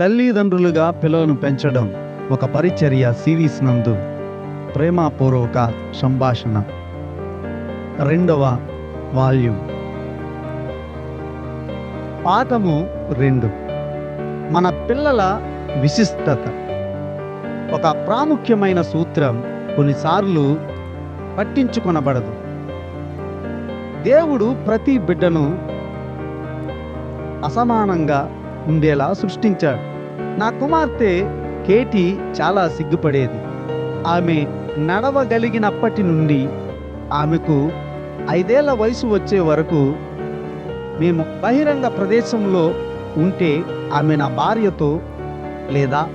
తల్లిదండ్రులుగా పిల్లలను పెంచడం ఒక పరిచర్య సిరీస్ నందు. ప్రేమపూర్వక సంభాషణ. రెండవ వాల్యూమ్. పాఠము రెండు. మన పిల్లల విశిష్టత. ఒక ప్రాముఖ్యమైన సూత్రం కొన్నిసార్లు పట్టించుకొనబడదు. దేవుడు ప్రతి బిడ్డను అసమానంగా ఉండేలా సృష్టించాడు. నా కుమార్తె కేటీ చాలా సిగ్గుపడేది. ఆమె నడవగలిగినప్పటి నుండి ఆమెకు ఐదేళ్ళ వయసు వచ్చే వరకు మేము బహిరంగ ప్రదేశంలో ఉంటే ఆమె నా భార్యతో లేదా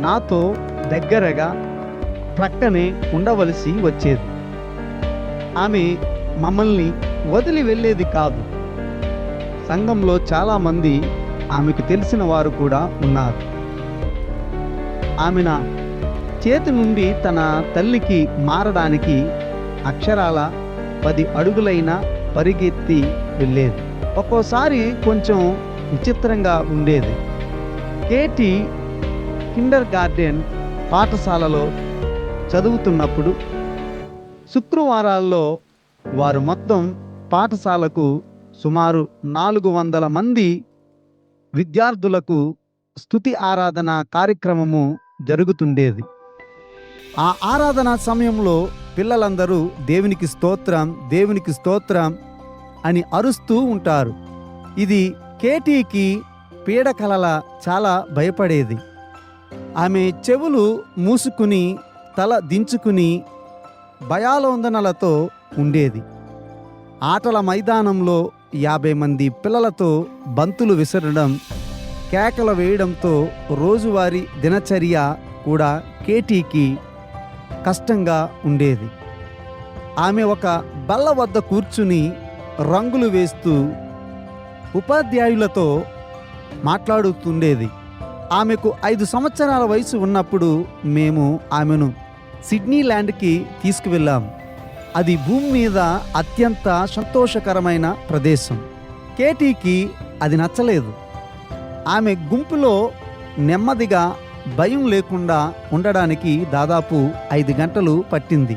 నాతో దగ్గరగా ప్రక్కనే ఉండవలసి వచ్చేది. ఆమె మమ్మల్ని వదిలి వెళ్ళేది కాదు. సంఘంలో చాలామంది ఆమెకు తెలిసిన వారు కూడా ఉన్నారు. ఆమె నా చేతి నుండి తన తల్లికి మారడానికి అక్షరాల పది అడుగులైన పరిగెత్తి వెళ్ళేది. ఒక్కోసారి కొంచెం విచిత్రంగా ఉండేది. కేటీ కిండర్ గార్డెన్ పాఠశాలలో చదువుతున్నప్పుడు శుక్రవారాల్లో వారు మొత్తం పాఠశాలకు సుమారు నాలుగు వందల మంది విద్యార్థులకు స్థుతి ఆరాధన కార్యక్రమము జరుగుతుండేది. ఆ ఆరాధన సమయంలో పిల్లలందరూ దేవునికి స్తోత్రం దేవునికి స్తోత్రం అని అరుస్తూ ఉంటారు. ఇది కేటీకి పీడకలల చాలా భయపడేది. ఆమె చెవులు మూసుకుని తల దించుకుని భయాలోందనలతో ఉండేది. ఆటల మైదానంలో యాభై మంది పిల్లలతో బంతులు విసరడం కేకలు వేయడంతో రోజువారీ దినచర్య కూడా కేటీకి కష్టంగా ఉండేది. ఆమె ఒక బల్ల వద్ద కూర్చుని రంగులు వేస్తూ ఉపాధ్యాయులతో మాట్లాడుతుండేది. ఆమెకు ఐదు సంవత్సరాల వయసు ఉన్నప్పుడు మేము ఆమెను సిడ్నీ ల్యాండ్కి తీసుకువెళ్ళాం. అది భూమి మీద అత్యంత సంతోషకరమైన ప్రదేశం. కేటీకి అది నచ్చలేదు. ఆమె గుంపులో నెమ్మదిగా భయం లేకుండా ఉండడానికి దాదాపు ఐదు గంటలు పట్టింది.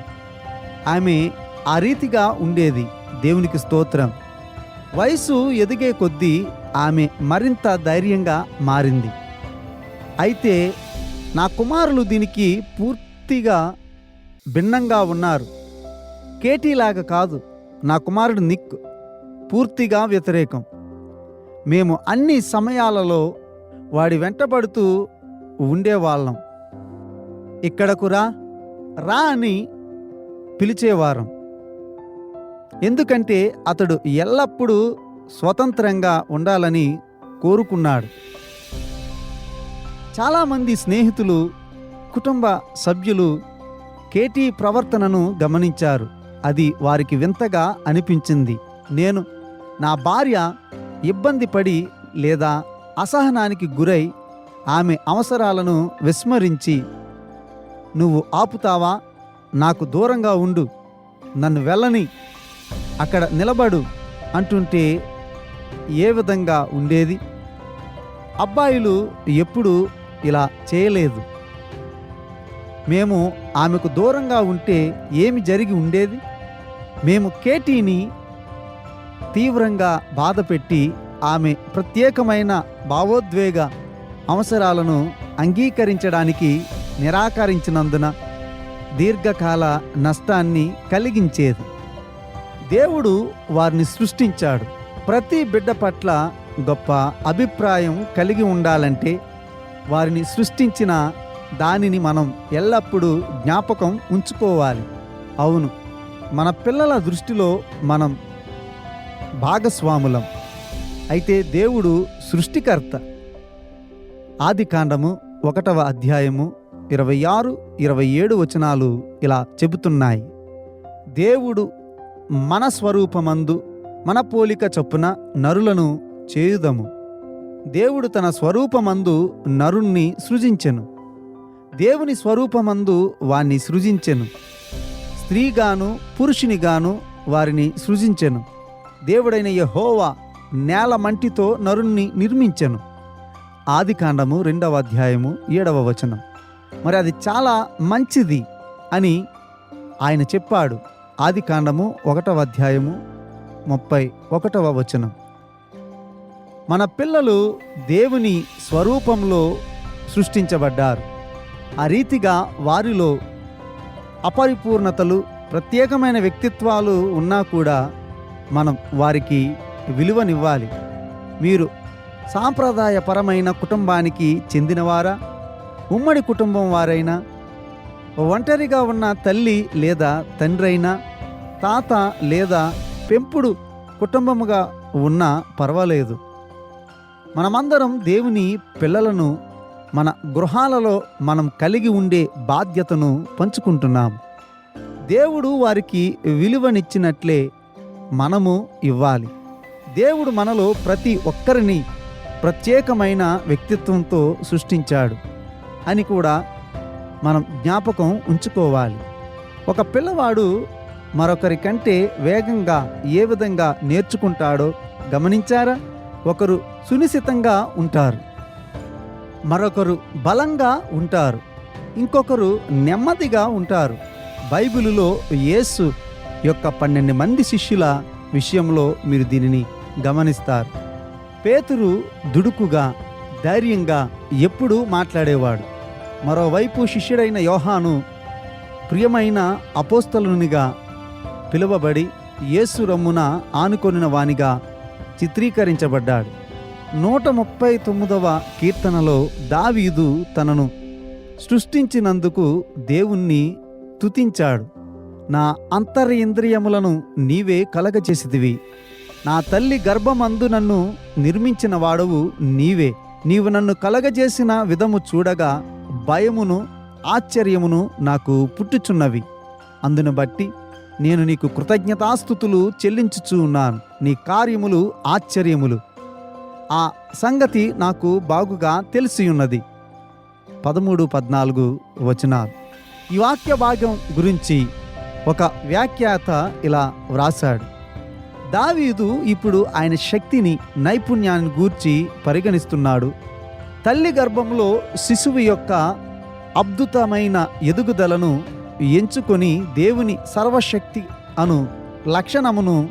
ఆమె ఆ రీతిగా ఉండేది. దేవునికి స్తోత్రం. వయసు ఎదిగే కొద్దీ ఆమె మరింత ధైర్యంగా మారింది. అయితే నా కుమారులు దీనికి పూర్తిగా భిన్నంగా ఉన్నారు. కేటీలాగా కాదు నా కుమారుడు నిక్ పూర్తిగా వ్యతిరేకం. మేము అన్ని సమయాలలో వాడి వెంటబడుతూ ఉండేవాళ్ళం. ఇక్కడకు రా రా అని పిలిచేవారం. ఎందుకంటే అతడు ఎల్లప్పుడూ స్వతంత్రంగా ఉండాలని కోరుకున్నాడు. చాలామంది స్నేహితులు కుటుంబ సభ్యులు కేటీ ప్రవర్తనను గమనించారు. అది వారికి వింతగా అనిపించింది. నేను నా భార్య ఇబ్బంది పడి లేదా అసహనానికి గురై ఆమె అవసరాలను విస్మరించి నువ్వు ఆపుతావా? నాకు దూరంగా ఉండు. నన్ను వెళ్ళని. అక్కడ నిలబడు అంటుంటే ఏ విధంగా ఉండేది? అబ్బాయిలు ఎప్పుడూ ఇలా చేయలేదు. మేము ఆమెకు దూరంగా ఉంటే ఏమి జరిగి ఉండేది? మేము కేటీని తీవ్రంగా బాధపెట్టి ఆమె ప్రత్యేకమైన భావోద్వేగ అవసరాలను అంగీకరించడానికి నిరాకరించినందున దీర్ఘకాల నష్టాన్ని కలిగించేది. దేవుడు వారిని సృష్టించాడు. ప్రతి బిడ్డ పట్ల గొప్ప అభిప్రాయం కలిగి ఉండాలంటే వారిని సృష్టించిన దానిని మనం ఎల్లప్పుడూ జ్ఞాపకం ఉంచుకోవాలి. అవును మన పిల్లల దృష్టిలో మనం భాగస్వాములం. అయితే దేవుడు సృష్టికర్త. ఆది కాండము ఒకటవ అధ్యాయము ఇరవై ఆరు ఇరవై ఏడు వచనాలు ఇలా చెబుతున్నాయి. దేవుడు మన స్వరూపమందు మన పోలిక చొప్పున నరులను చేయుదము. దేవుడు తన స్వరూపమందు నరుణ్ణి సృజించెను. దేవుని స్వరూపమందు వాణ్ణి సృజించెను. స్త్రీగాను పురుషునిగాను వారిని సృజించెను. దేవుడైన యహోవా నేల మంటితో నరుణ్ణి నిర్మించెను. ఆది కాండము రెండవ అధ్యాయము ఏడవ వచనం. మరి అది చాలా మంచిది అని ఆయన చెప్పాడు. ఆది కాండము ఒకటవ అధ్యాయము ముప్పై ఒకటవ వచనం. మన పిల్లలు దేవుని స్వరూపంలో సృష్టించబడ్డారు. ఆ రీతిగా వారిలో అపరిపూర్ణతలు ప్రత్యేకమైన వ్యక్తిత్వాలు ఉన్నా కూడా మనం వారికి విలువనివ్వాలి. మీరు సాంప్రదాయపరమైన కుటుంబానికి చెందినవారా? ఉమ్మడి కుటుంబం వారైనా? ఒంటరిగా ఉన్న తల్లి లేదా తండ్రి అయినా తాత లేదా పెంపుడు కుటుంబముగా ఉన్నా పర్వాలేదు. మనమందరం దేవుని పిల్లలను మన గృహాలలో మనం కలిగి ఉండే బాధ్యతను పంచుకుంటున్నాం. దేవుడు వారికి విలువనిచ్చినట్లే మనము ఇవ్వాలి. దేవుడు మనలో ప్రతి ఒక్కరిని ప్రత్యేకమైన వ్యక్తిత్వంతో సృష్టించాడు అని కూడా మనం జ్ఞాపకం ఉంచుకోవాలి. ఒక పిల్లవాడు మరొకరి కంటే వేగంగా ఏ విధంగా నేర్చుకుంటాడో గమనించారా? ఒకరు సునిశితంగా ఉంటారు. మరొకరు బలంగా ఉంటారు. ఇంకొకరు నెమ్మదిగా ఉంటారు. బైబిలులో యేసు యొక్క పన్నెండు మంది శిష్యుల విషయంలో మీరు దీనిని గమనిస్తారు. పేతురు దుడుకుగా ధైర్యంగా ఎప్పుడూ మాట్లాడేవాడు. మరోవైపు శిష్యుడైన యోహాను ప్రియమైన అపోస్తలునిగా పిలువబడి యేసు రమ్మున ఆనుకొనిన వానిగా చిత్రీకరించబడ్డాడు. నూట ముప్పై తొమ్మిదవ కీర్తనలో దావీదు తనను సృష్టించినందుకు దేవుణ్ణి తుతించాడు. నా అంతరింద్రియములను నీవే కలగచేసిదివి నా తల్లి గర్భమందు నన్ను నిర్మించిన వాడవు నీవే. నీవు నన్ను కలగజేసిన విధము చూడగా భయమును ఆశ్చర్యమును నాకు పుట్టుచున్నవి. అందును బట్టి నేను నీకు కృతజ్ఞతాస్థుతులు చెల్లించుచూ ఉన్నాను. నీ కార్యములు ఆశ్చర్యములు. ఆ సంగతి నాకు బాగుగా తెలిసియున్నది. పదమూడు పద్నాలుగు వచనాలు. ఈ వాక్య భాగం గురించి ఒక వ్యాఖ్యాత ఇలా వ్రాసాడు దావీదు ఇప్పుడు ఆయన శక్తిని నైపుణ్యాన్ని గూర్చి పరిగణిస్తున్నాడు. తల్లి గర్భంలో శిశువు యొక్క అద్భుతమైన ఎదుగుదలను ఎంచుకొని దేవుని సర్వశక్తి అను లక్షణమును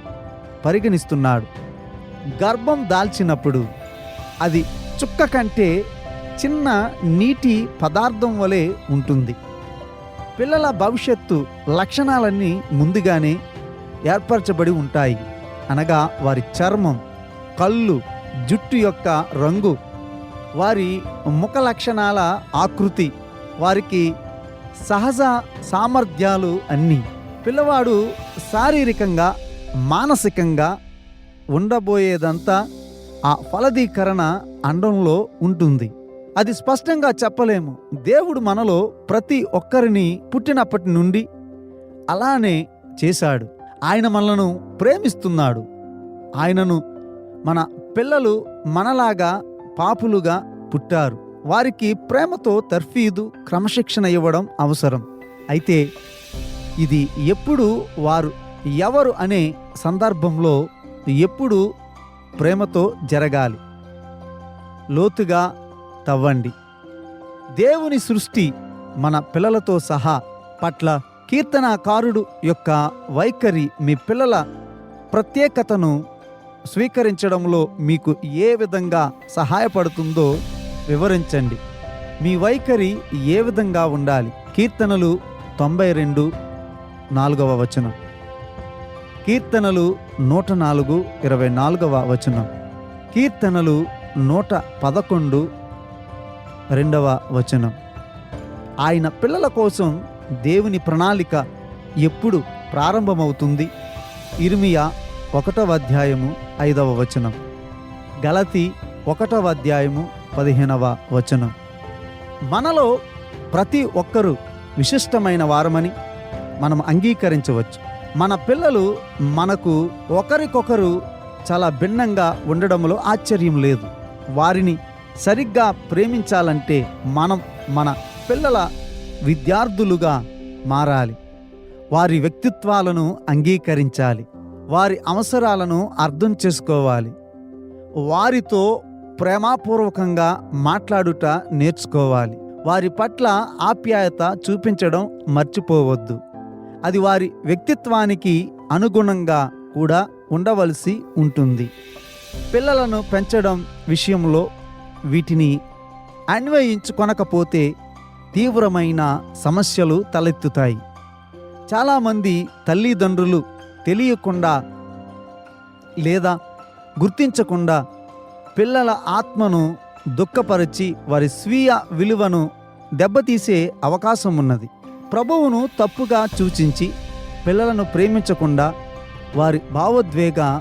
పరిగణిస్తున్నాడు. గర్భం దాల్చినప్పుడు అది చుక్క కంటే చిన్న నీటి పదార్థం వలె ఉంటుంది. పిల్లల భవిష్యత్తు లక్షణాలన్నీ ముందుగానే ఏర్పరచబడి ఉంటాయి. అనగా వారి చర్మం కళ్ళు జుట్టు యొక్క రంగు వారి ముఖ లక్షణాల ఆకృతి వారికి సహజ సామర్థ్యాలు అన్నీ. పిల్లవాడు శారీరకంగా మానసికంగా ఉండబోయేదంతా ఆ ఫలదీకరణ అండంలో ఉంటుంది. అది స్పష్టంగా చెప్పలేము. దేవుడు మనలో ప్రతి ఒక్కరిని పుట్టినప్పటి నుండి అలానే చేశాడు. ఆయన మనలను ప్రేమిస్తున్నాడు. ఆయనను మన పిల్లలు మనలాగా పాపులుగా పుట్టారు. వారికి ప్రేమతో తర్ఫీదు క్రమశిక్షణ ఇవ్వడం అవసరం. అయితే ఇది ఎప్పుడు వారు ఎవరు అనే సందర్భంలో ఎప్పుడు ప్రేమతో జరగాలి. లోతుగా తవ్వండి. దేవుని సృష్టి మన పిల్లలతో సహా పట్ల కీర్తనాకారుడు యొక్క వైఖరి మీ పిల్లల ప్రత్యేకతను స్వీకరించడంలో మీకు ఏ విధంగా సహాయపడుతుందో వివరించండి. మీ వైఖరి ఏ విధంగా ఉండాలి? కీర్తనలు తొంభై రెండు నాలుగవ వచనం. కీర్తనలు నూట నాలుగు ఇరవై నాలుగవ వచనం. కీర్తనలు నూట పదకొండు రెండవ వచనం. ఆయన పిల్లల కోసం దేవుని ప్రణాళిక ఎప్పుడు ప్రారంభమవుతుంది? ఇర్మియా ఒకటవ అధ్యాయము ఐదవ వచనం. గలతి ఒకటవ అధ్యాయము పదిహేనవ వచనం. మనలో ప్రతి ఒక్కరూ విశిష్టమైన వారమని మనం అంగీకరించవచ్చు. మన పిల్లలు మనకు ఒకరికొకరు చాలా భిన్నంగా ఉండడంలో ఆశ్చర్యం లేదు. వారిని సరిగ్గా ప్రేమించాలంటే మనం మన పిల్లల విద్యార్థులుగా మారాలి. వారి వ్యక్తిత్వాలను అంగీకరించాలి. వారి అవసరాలను అర్థం చేసుకోవాలి. వారితో ప్రేమాపూర్వకంగా మాట్లాడుట నేర్చుకోవాలి. వారి పట్ల ఆప్యాయత చూపించడం మర్చిపోవద్దు. అది వారి వ్యక్తిత్వానికి అనుగుణంగా కూడా ఉండవలసి ఉంటుంది. పిల్లలను పెంచడం విషయంలో వీటిని అన్వయించుకొనకపోతే తీవ్రమైన సమస్యలు తలెత్తుతాయి. చాలామంది తల్లిదండ్రులు తెలియకుండా లేదా గుర్తించకుండా పిల్లల ఆత్మను దుఃఖపరిచి వారి స్వీయ విలువను దెబ్బతీసే అవకాశం ఉన్నది. ప్రభువును తప్పుగా సూచించి పిల్లలను ప్రేమించకుండా వారి భావోద్వేగ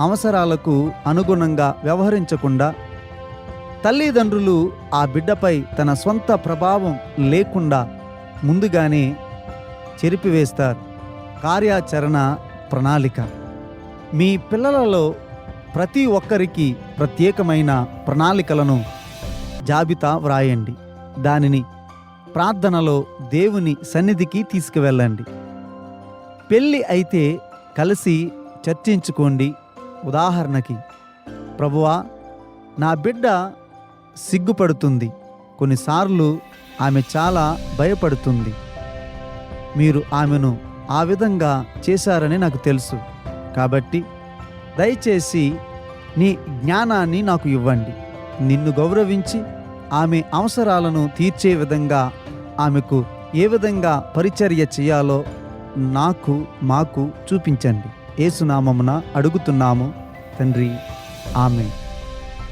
అవసరాలకు అనుగుణంగా వ్యవహరించకుండా తల్లిదండ్రులు ఆ బిడ్డపై తన సొంత ప్రభావం లేకుండా ముందుగానే చెరిపివేస్తారు. కార్యాచరణ ప్రణాళిక. మీ పిల్లలలో ప్రతి ఒక్కరికి ప్రత్యేకమైన ప్రణాళికలను జాబితా వ్రాయండి. దానిని ప్రార్థనలో దేవుని సన్నిధికి తీసుకువెళ్ళండి. పెళ్ళి అయితే కలిసి చర్చించుకోండి. ఉదాహరణకి ప్రభువా నా బిడ్డ సిగ్గుపడుతుంది. కొన్నిసార్లు ఆమె చాలా భయపడుతుంది. మీరు ఆమెను ఆ విధంగా చేశారని నాకు తెలుసు. కాబట్టి దయచేసి నీ జ్ఞానాన్ని నాకు ఇవ్వండి. నిన్ను గౌరవించి ఆమె అవసరాలను తీర్చే విధంగా ఆమెకు ఏ విధంగా పరిచర్య చేయాలో నాకు మాకు చూపించండి. ఏసునామమున అడుగుతున్నాము తండ్రి ఆమె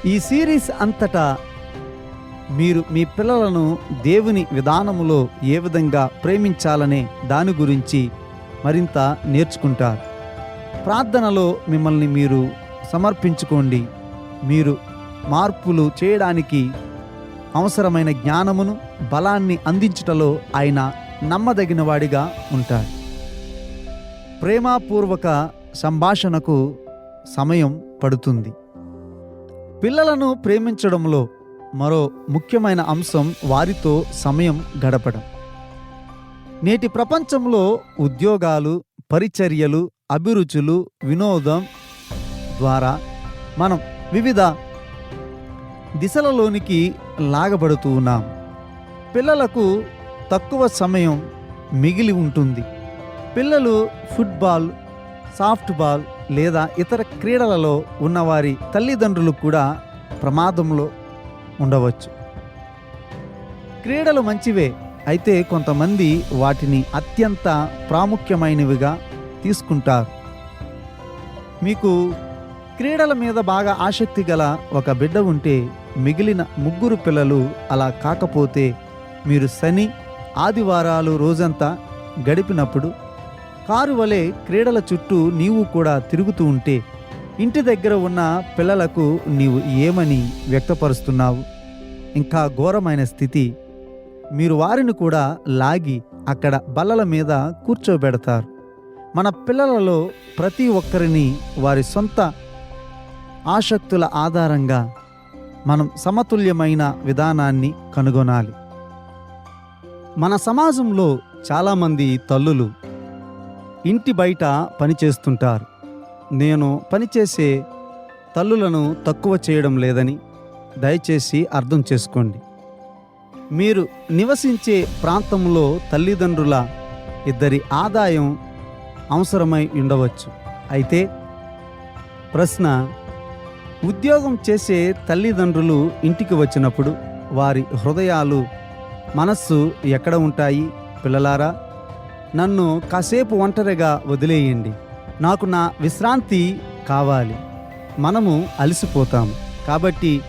ఈ సిరీస్ అంతటా మీరు మీ పిల్లలను దేవుని విధానములో ఏ విధంగా ప్రేమించాలనే దాని గురించి మరింత నేర్చుకుంటారు. ప్రార్థనలో మిమ్మల్ని మీరు సమర్పించుకోండి. మీరు మార్పులు చేయడానికి అవసరమైన జ్ఞానమును బలాన్ని అందించుటలో ఆయన నమ్మదగిన వాడిగా ఉంటాడు. ప్రేమపూర్వక సంభాషణకు సమయం పడుతుంది. పిల్లలను ప్రేమించడంలో మరో ముఖ్యమైన అంశం వారితో సమయం గడపడం. నేటి ప్రపంచంలో ఉద్యోగాలు పరిచర్యలు అభిరుచులు వినోదం ద్వారా మనం వివిధ దిశలలోనికి లాగబడుతూ ఉన్నాం. పిల్లలకు తక్కువ సమయం మిగిలి ఉంటుంది. పిల్లలు ఫుట్బాల్ సాఫ్ట్బాల్ లేదా ఇతర క్రీడలలో ఉన్నవారి తల్లిదండ్రులు కూడా ప్రమాదంలో ఉండవచ్చు. క్రీడలు మంచివే అయితే కొంతమంది వాటిని అత్యంత ప్రాముఖ్యమైనవిగా తీసుకుంటారు. మీకు క్రీడల మీద బాగా ఆసక్తి గల ఒక బిడ్డ ఉంటే మిగిలిన ముగ్గురు పిల్లలు అలా కాకపోతే మీరు శని ఆదివారాలు రోజంతా గడిపినప్పుడు కారు వలె క్రీడల చుట్టూ నీవు కూడా తిరుగుతూ ఉంటే ఇంటి దగ్గర ఉన్న పిల్లలకు నీవు ఏమని వ్యక్తపరుస్తున్నావు? ఇంకా ఘోరమైన స్థితి. మీరు వారిని కూడా లాగి అక్కడ బల్లల మీద కూర్చోబెడతారు. మన పిల్లలలో ప్రతి ఒక్కరిని వారి సొంత ఆసక్తుల ఆధారంగా మనం సమతుల్యమైన విధానాన్ని కనుగొనాలి. మన సమాజంలో చాలామంది తల్లులు ఇంటి బయట పనిచేస్తుంటారు. నేను పనిచేసే తల్లులను తక్కువ చేయడం లేదని దయచేసి అర్థం చేసుకోండి. మీరు నివసించే ప్రాంతంలో తల్లిదండ్రుల ఇద్దరి ఆదాయం అవసరమై ఉండవచ్చు. అయితే ప్రశ్న ఉద్యోగం చేసే తల్లిదండ్రులు ఇంటికి వచ్చినప్పుడు వారి హృదయాలు మనస్సు ఎక్కడ ఉంటాయి? పిల్లలారా నన్ను కాసేపు ఒంటరిగా వదిలేయండి. నాకు నా విశ్రాంతి కావాలి. మనము అలసిపోతాము కాబట్టి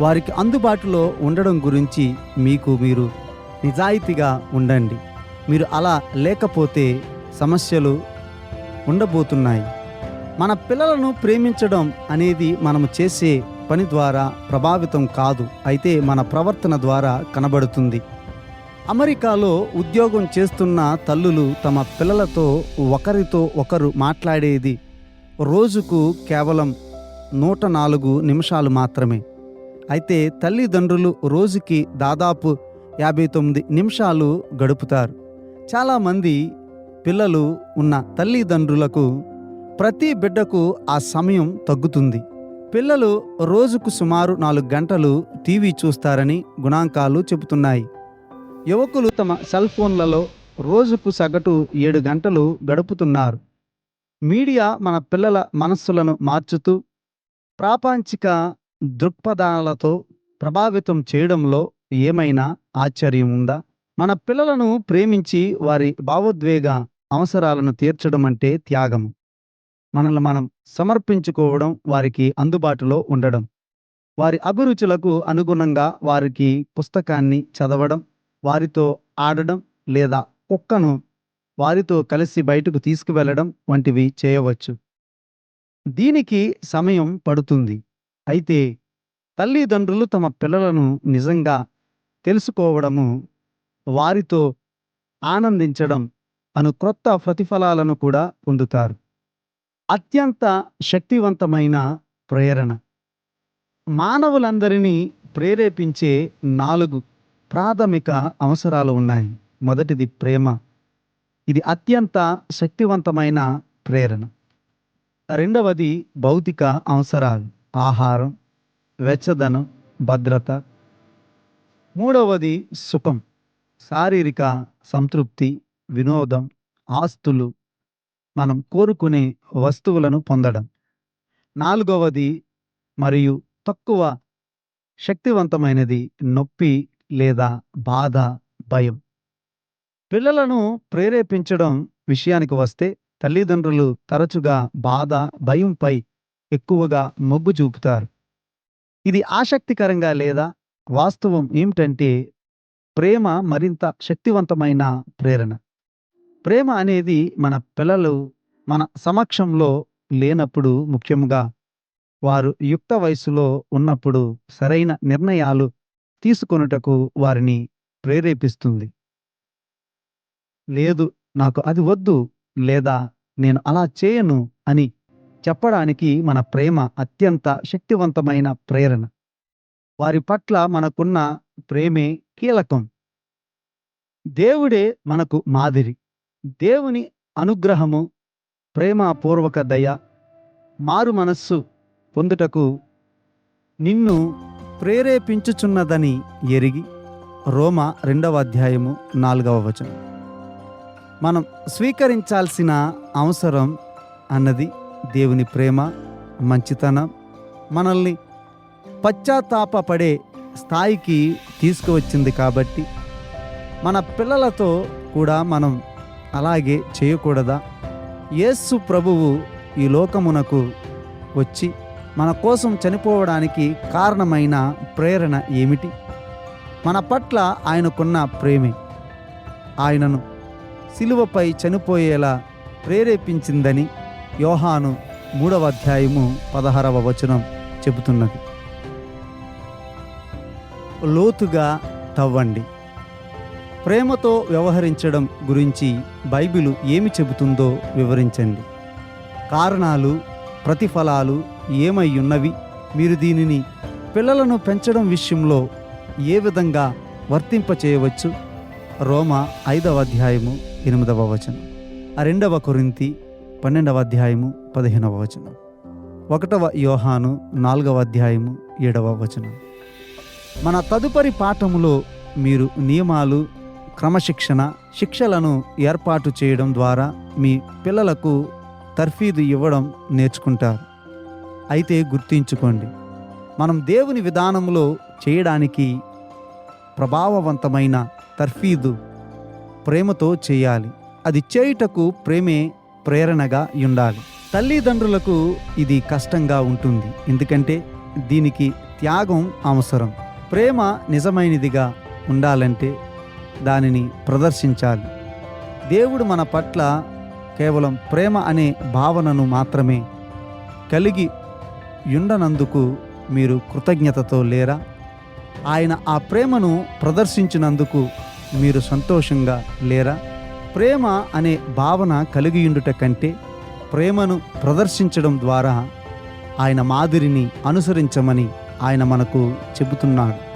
వారికి అందుబాటులో ఉండడం గురించి మీకు మీరు నిజాయితీగా ఉండండి. మీరు అలా లేకపోతే సమస్యలు ఉండబోతున్నాయి. మన పిల్లలను ప్రేమించడం అనేది మనము చేసే పని ద్వారా ప్రభావితం కాదు. అయితే మన ప్రవర్తన ద్వారా కనబడుతుంది. అమెరికాలో ఉద్యోగం చేస్తున్న తల్లులు తమ పిల్లలతో ఒకరితో ఒకరు మాట్లాడేది రోజుకు కేవలం నూట నాలుగు నిమిషాలు మాత్రమే. అయితే తల్లిదండ్రులు రోజుకి దాదాపు యాభై తొమ్మిది నిమిషాలు గడుపుతారు. చాలామంది పిల్లలు ఉన్న తల్లిదండ్రులకు ప్రతి బిడ్డకు ఆ సమయం తగ్గుతుంది. పిల్లలు రోజుకు సుమారు నాలుగు గంటలు టీవీ చూస్తారని గుణాంకాలు చెబుతున్నాయి. యువకులు తమ సెల్ ఫోన్లలో రోజుకు సగటు ఏడు గంటలు గడుపుతున్నారు. మీడియా మన పిల్లల మనస్సులను మార్చుతూ ప్రాపంచిక దృక్పథాలతో ప్రభావితం చేయడంలో ఏమైనా ఆశ్చర్యం ఉందా? మన పిల్లలను ప్రేమించి వారి భావోద్వేగ అవసరాలను తీర్చడం అంటే త్యాగం. మనల్ని మనం సమర్పించుకోవడం వారికి అందుబాటులో ఉండడం. వారి అభిరుచులకు అనుగుణంగా వారికి పుస్తకాన్ని చదవడం. వారితో ఆడడం లేదా కుక్కను వారితో కలిసి బయటకు తీసుకువెళ్ళడం వంటివి చేయవచ్చు. దీనికి సమయం పడుతుంది. అయితే తల్లిదండ్రులు తమ పిల్లలను నిజంగా తెలుసుకోవడము వారితో ఆనందించడం అను క్రొత్త ప్రతిఫలాలను కూడా పొందుతారు. అత్యంత శక్తివంతమైన ప్రేరణ. మానవులందరినీ ప్రేరేపించే నాలుగు ప్రాథమిక అవసరాలు ఉన్నాయి. మొదటిది ప్రేమ. ఇది అత్యంత శక్తివంతమైన ప్రేరణ. రెండవది భౌతిక అవసరాలు. ఆహారం వెచ్చదనం భద్రత. మూడవది సుఖం. శారీరక సంతృప్తి వినోదం ఆస్తులు. మనం కోరుకునే వస్తువులను పొందడం. నాలుగవది మరియు తక్కువ శక్తివంతమైనది నొప్పి లేదా బాధ భయం. పిల్లలను ప్రేరేపించడం విషయానికి వస్తే తల్లిదండ్రులు తరచుగా బాధ భయంపై ఎక్కువగా మొగ్గు చూపుతారు. ఇది ఆసక్తికరంగా లేదా వాస్తవం ఏమిటంటే ప్రేమ మరింత శక్తివంతమైన ప్రేరణ. ప్రేమ అనేది మన పిల్లలు మన సమక్షంలో లేనప్పుడు ముఖ్యంగా వారు యుక్త వయసులో ఉన్నప్పుడు సరైన నిర్ణయాలు తీసుకొనుటకు వారిని ప్రేరేపిస్తుంది. లేదు నాకు అది వద్దు లేదా నేను అలా చేయను అని చెప్పడానికి మన ప్రేమ అత్యంత శక్తివంతమైన ప్రేరణ. వారి పట్ల మనకున్న ప్రేమే కీలకం. దేవుడే మనకు మాదిరి. దేవుని అనుగ్రహము ప్రేమపూర్వక దయ మారు మనస్సు పొందుటకు నిన్ను ప్రేరేపించుచున్నదని ఎరిగి రోమ రెండవ అధ్యాయము నాలుగవ వచనం. మనం స్వీకరించాల్సిన అవసరం అన్నది దేవుని ప్రేమ మంచితనం మనల్ని పశ్చాత్తాపపడే స్థాయికి తీసుకువచ్చింది కాబట్టి మన పిల్లలతో కూడా మనం అలాగే చేయకూడదా? యేసు ప్రభువు ఈ లోకమునకు వచ్చి మన కోసం చనిపోవడానికి కారణమైన ప్రేరణ ఏమిటి? మన పట్ల ఆయనకున్న ప్రేమే. ఆయనను సిలువపై చనిపోయేలా ప్రేరేపించిందని యోహాను మూడవ అధ్యాయము పదహారవ వచనం చెబుతున్నది. లోతుగా తవ్వండి. ప్రేమతో వ్యవహరించడం గురించి బైబిలు ఏమి చెబుతుందో వివరించండి. కారణాలు ప్రతిఫలాలు ఏమయ్యున్నవి? మీరు దీనిని పిల్లలను పెంచడం విషయంలో ఏ విధంగా వర్తింపచేయవచ్చు? రోమ ఐదవ అధ్యాయము ఎనిమిదవ వచనం. రెండవ కొరింతి పన్నెండవ అధ్యాయము పదిహేనవ వచనం. ఒకటవ యోహాను నాలుగవ అధ్యాయము ఏడవ వచనం. మన తదుపరి పాఠములో మీరు నియమాలు క్రమశిక్షణ శిక్షలను ఏర్పాటు చేయడం ద్వారా మీ పిల్లలకు తర్ఫీదు ఇవ్వడం నేర్చుకుంటారు. అయితే గుర్తుంచుకోండి మనం దేవుని విధానంలో చేయడానికి ప్రభావవంతమైన తర్ఫీదు ప్రేమతో చేయాలి. అది చేయుటకు ప్రేమే ప్రేరణగా ఉండాలి. తల్లిదండ్రులకు ఇది కష్టంగా ఉంటుంది. ఎందుకంటే దీనికి త్యాగం అవసరం. ప్రేమ నిజమైనదిగా ఉండాలంటే దానిని ప్రదర్శించాలి. దేవుడు మన పట్ల కేవలం ప్రేమ అనే భావనను మాత్రమే కలిగి ఉండనందుకు మీరు కృతజ్ఞతతో లేరా? ఆయన ఆ ప్రేమను ప్రదర్శించినందుకు మీరు సంతోషంగా లేరా? ప్రేమ అనే భావన కలిగియుండుట కంటే ప్రేమను ప్రదర్శించడం ద్వారా ఆయన మాదిరిని అనుసరించమని ఆయన మనకు చెబుతున్నాడు.